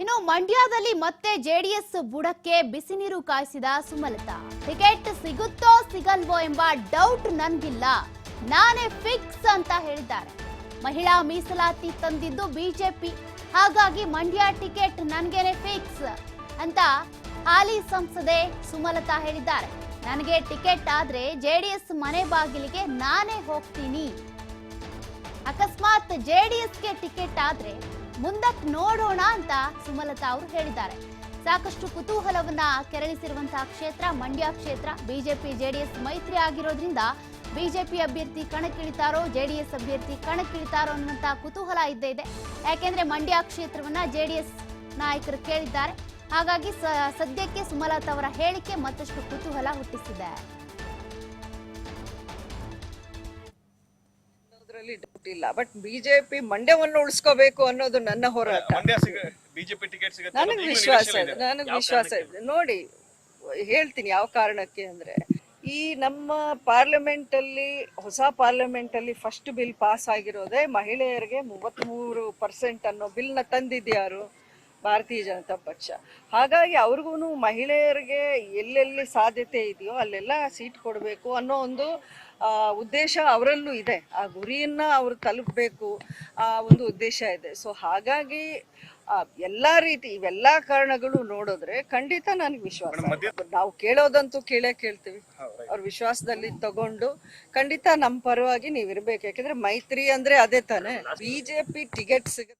ಇನ್ನು ಮಂಡ್ಯದಲ್ಲಿ ಮತ್ತೆ ಜೆಡಿಎಸ್ ಬುಡಕ್ಕೆ ಬಿಸಿ ನೀರು ಕಾಯಿಸಿದ ಸುಮಲತಾ. ಟಿಕೆಟ್ ಸಿಗುತ್ತೋ ಸಿಗಲ್ವೋ ಎಂಬ ಡೌಟ್ ನನ್ಗಿಲ್ಲ. ನಾನೇ ಫಿಕ್ಸ್ ಅಂತ ಹೇಳಿದ್ದಾರೆ. ಮಹಿಳಾ ಮೀಸಲಾತಿ ತಂದಿದ್ದು ಬಿಜೆಪಿ. ಹಾಗಾಗಿ ಮಂಡ್ಯ ಟಿಕೆಟ್ ನನ್ಗೇನೆ ಫಿಕ್ಸ್ ಅಂತ ಹಾಲಿ ಸಂಸದೆ ಸುಮಲತಾ ಹೇಳಿದ್ದಾರೆ. ನನಗೆ ಟಿಕೆಟ್ ಆದ್ರೆ ಜೆಡಿಎಸ್ ಮನೆ ಬಾಗಿಲಿಗೆ ನಾನೇ ಹೋಗ್ತೀನಿ. ಅಕಸ್ಮಾತ್ ಜೆಡಿಎಸ್ಗೆ ಟಿಕೆಟ್ ಆದ್ರೆ ಮುಂದಕ್ ನೋಡೋಣ ಅಂತ ಸುಮಲತಾ ಅವರು ಹೇಳಿದ್ದಾರೆ. ಸಾಕಷ್ಟು ಕುತೂಹಲವನ್ನ ಕೆರಳಿಸಿರುವಂತಹ ಕ್ಷೇತ್ರ, ಮಂಡ್ಯ ಕ್ಷೇತ್ರ, ಬಿಜೆಪಿ, ಜೆಡಿಎಸ್ ಮೈತ್ರಿ ಆಗಿರೋದ್ರಿಂದ ಬಿಜೆಪಿ ಅಭ್ಯರ್ಥಿ ಕಣಕ್ಕಿಳಿತಾರೋ, ಜೆಡಿಎಸ್ ಅಭ್ಯರ್ಥಿ ಕಣಕ್ಕಿಳಿತಾರೋ ಅನ್ನುವಂತಹ ಕುತೂಹಲ ಇದ್ದೇ ಇದೆ. ಯಾಕೆಂದ್ರೆ ಮಂಡ್ಯ ಕ್ಷೇತ್ರವನ್ನ ಜೆಡಿಎಸ್ ನಾಯಕರು ಕೇಳಿದ್ದಾರೆ. ಹಾಗಾಗಿ ಸದ್ಯಕ್ಕೆ ಸುಮಲತಾ ಅವರ ಹೇಳಿಕೆ ಮತ್ತಷ್ಟು ಕುತೂಹಲ ಹುಟ್ಟಿಸಿದೆ. ಅನ್ನೋದ್ರಲ್ಲಿ ಡೌಟ್ ಇಲ್ಲ. ಬಟ್ ಬಿಜೆಪಿ ಮಂಡ್ಯವನ್ನು ಉಳಿಸ್ಕೋಬೇಕು ಅನ್ನೋದು ನನ್ನ ಹೋರಾಟ. ಬಿಜೆಪಿ ಟಿಕೆಟ್ ನನಗೆ ವಿಶ್ವಾಸ ಇದೆ. ನನಗೆ ವಿಶ್ವಾಸ ಇದೆ ನೋಡಿ ಹೇಳ್ತೀನಿ ಯಾವ ಕಾರಣಕ್ಕೆ ಅಂದ್ರೆ ಈ ನಮ್ಮ ಪಾರ್ಲಿಮೆಂಟ್ ಅಲ್ಲಿ ಹೊಸ ಪಾರ್ಲಿಮೆಂಟ್ ಅಲ್ಲಿ ಫಸ್ಟ್ ಬಿಲ್ ಪಾಸ್ ಆಗಿರೋದೇ ಮಹಿಳೆಯರಿಗೆ ಮೂವತ್ಮೂರು ಪರ್ಸೆಂಟ್ ಅನ್ನೋ ಬಿಲ್ನ ತಂದಿದ್ಯಾರು. ಭಾರತೀಯ ಜನತಾ ಪಕ್ಷ. ಹಾಗಾಗಿ ಅವ್ರಿಗೂ ಮಹಿಳೆಯರಿಗೆ ಎಲ್ಲೆಲ್ಲಿ ಸಾಧ್ಯತೆ ಇದೆಯೋ ಅಲ್ಲೆಲ್ಲ ಸೀಟ್ ಕೊಡಬೇಕು ಅನ್ನೋ ಒಂದು ಆ, ಉದ್ದೇಶ ಅವರಲ್ಲೂ ಇದೆ. ಆ ಗುರಿಯನ್ನ ಅವರು ತಲುಪಬೇಕು ಆ ಒಂದು ಉದ್ದೇಶ ಇದೆ. ಸೊ ಹಾಗಾಗಿ ಎಲ್ಲ ಎಲ್ಲಾ ರೀತಿ ಇವೆಲ್ಲ ಕಾರಣಗಳು ನೋಡಿದ್ರೆ ಖಂಡಿತ ನನಗೆ ವಿಶ್ವಾಸ ನಾವು ಕೇಳೋದಂತೂ ಕೇಳೇ ಕೇಳ್ತೀವಿ. ಅವ್ರ ವಿಶ್ವಾಸದಲ್ಲಿ ತಗೊಂಡು ಖಂಡಿತ ನಮ್ಮ ಪರವಾಗಿ ನೀವು ಇರ್ಬೇಕು ಯಾಕಂದ್ರೆ ಮೈತ್ರಿ ಅಂದ್ರೆ ಅದೇ ತಾನೇ. ಬಿಜೆಪಿ ಟಿಕೆಟ್ ಸಿಗುತ್ತೆ.